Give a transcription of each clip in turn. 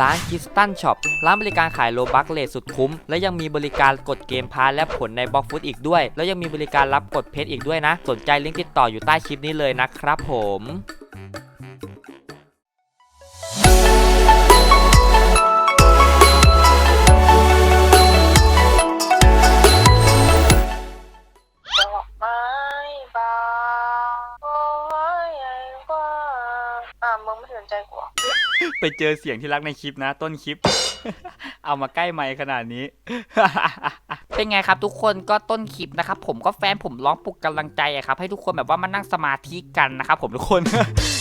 ร้านคิสตันช็อปร้านบริการขายโลบักเลทสุดคุ้ม และยังมีบริการกดเกมพาและผลในบล็อกฟุตอีกด้วย แล้วยังมีบริการรับกดเพชรอีกด้วยนะ สนใจลิงก์ติดต่ออยู่ใต้คลิปนี้เลยนะครับผมมึงไม่สนใจกู ไปเจอเสียงที่รักในคลิปนะ ต้นคลิป เอามาใกล้ไมค์ขนาดนี้ เป็นไงครับทุกคนก็ต้นคลิปนะครับผมก็แฟนผมร้องปลุกกำลังใจอะครับ ให้ทุกคนแบบว่ามานั่งสมาธิกันนะครับผมทุกคน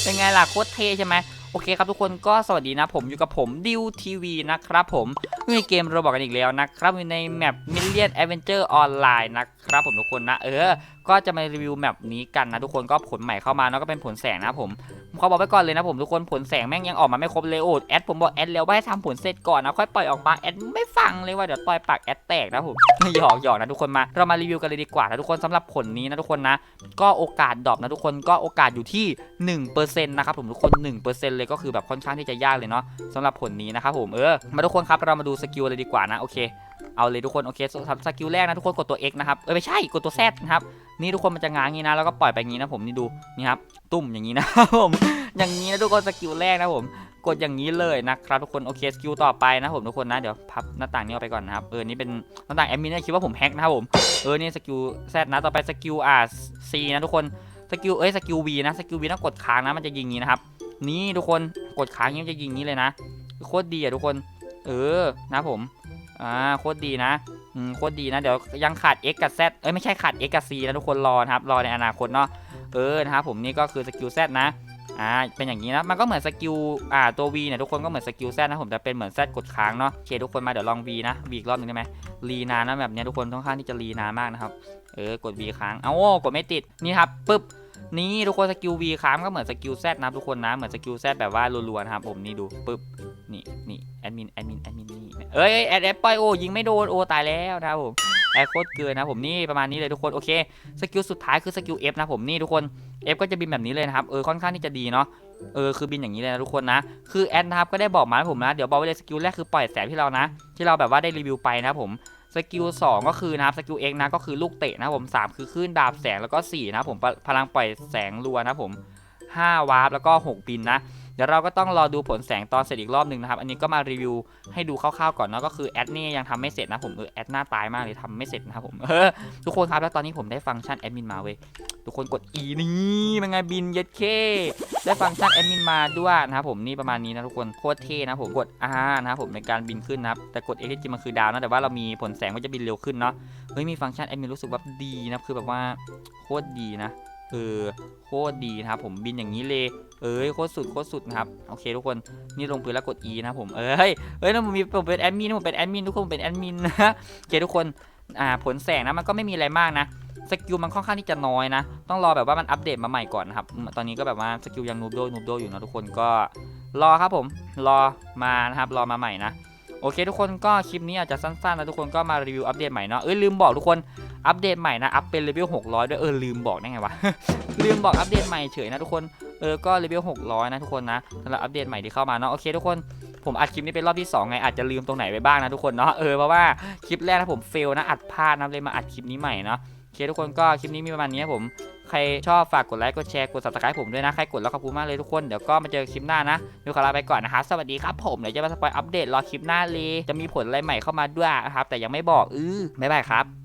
เป็นไงล่ะโคตรเท่ใช่ไหมโอเคครับทุกคนก็สวัสดีนะผมอยู่กับผมดิวทีวีนะครับผมอยู่ในเกมเราบอกกันอีกแล้วนะครับอยู่ในแมป Million Adventure Online นะครับผมทุกคนนะเออ ก็จะมารีวิวแมปนี้กันนะทุกคนก็ผลใหม่เข้ามาเนาะก็เป็นผลแสงนะผมผมขอบอกไว้ก่อนเลยนะผมทุกคนผลแสงแม่งยังออกมาไม่ครบเลยโอดแอดผมบอกแอดแล้วว่าให้ทำผลเสร็จก่อนนะค่อยปล่อยออกมาแอดไม่ฟังเลยว่าเดี๋ยวต่อยปากแอดแตกนะผมหยอกหยอกนะทุกคนมาเรามารีวิวกันเลยดีกว่านะทุกคนสำหรับผลนี้นะทุกคนนะ ก็โอกาสดรอปนะทุกคนก็โอกาสอยู่ที่ 1%นะครับผมทุกคน 1%เลยก็คือแบบค่อนข้างที่จะยากเลยเนาะสำหรับผลนี้นะครับผมเออมาทุกคนครับเรามาดูสกิลเลยดีกว่านะโอเคเอาเลยทุกคนโอเคสำสกิลแรกนะทุกคนกดตัว X นะครับเออไม่ใช่กดตัว Z นะครับ นี่ทุกคนมันจะง้างงี้นะแล้วก็ปล่อยไปงี้นะผมนี่ดูนี่ครับตุ่มอย่างนี้นะครับผมอย่างนี้นะทุกคนสกิลแรกนะผมกดอย่างนี้เลยนะครับทุกคนโอเคสกิลต่อไปนะผมทุกคนนะเดี๋ยวพับหน้าต่างนี้ออกไปก่อนนะครับเออนี่เป็นหน้าต่างแอดมินนะคิดว่าผมแฮกนะครับผมเออนี่สกิลแซดนะต่อไปสกิลอ่าซีนะทุกคนสกิลเอ้ยสกิลวีนะสกิลวีต้องกดค้างนะมันจะยิงงี้นะครับนี่ทุกคนกดค้างงนี้มันจะยิงงนี้เลยนะโคตรดีอะทุกคน เออนะผมอ่าโคตรดีนะ อืมโคตรดีนะ เดี๋ยวยังขาด X กับ Z เอ้ยไม่ใช่ขาด X กับ C นะทุกคนรอนะครับ รอในอนาคตเนาะเออนะครับผมนี่ก็คือสกิล Z นะอ่าเป็นอย่างนี้นะมันก็เหมือนสกิลอ่าตัว V เนี่ยทุกคนก็เหมือนสกิล Z นะผมแต่เป็นเหมือน Z กดค้างเนาะโอเคทุกคนมาเดี๋ยวลอง V นะ V อีกรอบหนึงได้ไหมรีนานนะแบบเนี้ยทุกคนค่อนข้างที่จะรีนานมากนะครับเออกด V ค้างเอ้ากดไม่ติดนี่ครับปึ๊บนี่ทุกคนสกิล V ค้างก็เหมือนสกิล Z นะทุกคนนะเหมือนสกิล Z แบบว่ารัวๆนะครับผมนี่ดูปึ๊บนี่นี่แอดมินแอดมินแอดมิน เอ้ยแอดแอดปล่อยโอยิงไม่โดนโอตายแล้วนะครับผมแอดโคตรเกินนะผมนี่ประมาณนี้เลยทุกคนโอเคสกิลสุดท้ายคือสกิล F นะผมนี่ทุกคน F ก็จะบินแบบนี้เลยนะครับเออค่อนข้างที่จะดีเนาะเออคือบินอย่างนี้เลยนะทุกคนนะ คือแอนนะครับก็ได้บอกมาให้ผมนะเดี๋ยวบอกไว้เลยสกิลแรกคือปล่อยแสงที่เรานะ ที่เราแบบว่าได้รีวิวไปนะผมสกิล2ก็คือนะครับสกิล X นะก็คือลูกเตะนะผม 3 คือคลื่นดาบแสงแล้วก็4นะผมพลังปล่อยแสงรัวนะผม 5 วาร์ปแล้วก็ 6 บินนะ เดี๋ยวเราก็ต้องรอดูผลแสงตอนเสร็จอีกรอบหนึ่งนะครับ อันนี้ก็มารีวิวให้ดูคร่าวๆก่อนเนาะก็คือแอดนี่ยังทำไม่เสร็จนะผมเออแอดหน้าตายมากเลยทำไม่เสร็จนะครับผมเออทุกคนครับแล้วตอนนี้ผมได้ฟังก์ชันแอดมินมาเว้ยทุกคนกด E นี่เป็นไงบินเย็ดเคได้ฟังก์ชันแอดมินมาด้วยนะครับผมนี่ประมาณนี้นะทุกคนโคตรเท่นะผมกด R นะครับผมในการบินขึ้นนะครับแต่กด X จริงมันคือดาวนะแต่ว่าเรามีผลแสงมันจะบินเร็วขึ้นเนาะเฮ้ยมีฟังก์ชันแอดมินรู้สึกว่าดีนะคือแบบว่าโคตรดีนะ เออโคตรดีนะครับผมบินอย่างนี้เลย เอ้ยโคตรสุดโคตรสุดนะครับโอเค ทุกคนนี่ลงพื้นแล้วกด E นะครับผมเอ้ยเอ้ยนะผมมีผมเป็นแอดมินผมเป็นแอดมินทุกคนเป็นแอดมินนะโอเคทุกคนอ่าผลแสงนะมันก็ไม่มีอะไรมากนะสกิลมันค่อนข้างที่จะน้อยนะ ต้องรอแบบว่ามันอัปเดตมาใหม่ก่อนนะครับ ตอนนี้ก็แบบว่าสกิลยังนูบโดนูบโดอยู่นะทุกคนก็รอครับผม รอมานะครับ รอมาใหม่นะ โอเคทุกคนก็คลิปนี้อาจจะสั้นๆนะทุกคนก็มารีวิวอัปเดตใหม่เนาะเอ้ยลืมบอกทุกคนอัปเดตใหม่นะอัปเป็นเลเวล600 ด้วยเออลืมบอกได้ไงวะ ลืมบอกอัปเดตใหม่เฉยนะทุกคนเออก็เลเวล600 นะทุกคนนะสำหรับอัปเดตใหม่ที่เข้ามาเนาะโอเคทุกคนผมอัดคลิปนี้เป็นรอบที่2ไงอาจจะลืมตรงไหนไปบ้างนะทุกคนเนาะเออเพราะว่าคลิปแรกนะผมเฟลนะอัดพลาดนะเลยมาอัดคลิปนี้ใหม่เนาะ เคทุกคนก็คลิปนี้มีประมาณนี้ครับผมใครชอบฝากกดไลค์กดแชร์กด subscribe ผมด้วยนะ ใครกดแล้วขอบคุณมากเลยทุกคนเดี๋ยวก็มาเจอคลิปหน้านะเดี๋ยวขอลาไปก่อนนะครับสวัสดีครับผมเดี๋ยวจะมาสปอยอัปเดตรอคลิปหน้าเลยจะมีผลอะไรใหม่เข้ามาด้วยนะครับแต่ยังไม่บอกอือบ๊ายบายครับ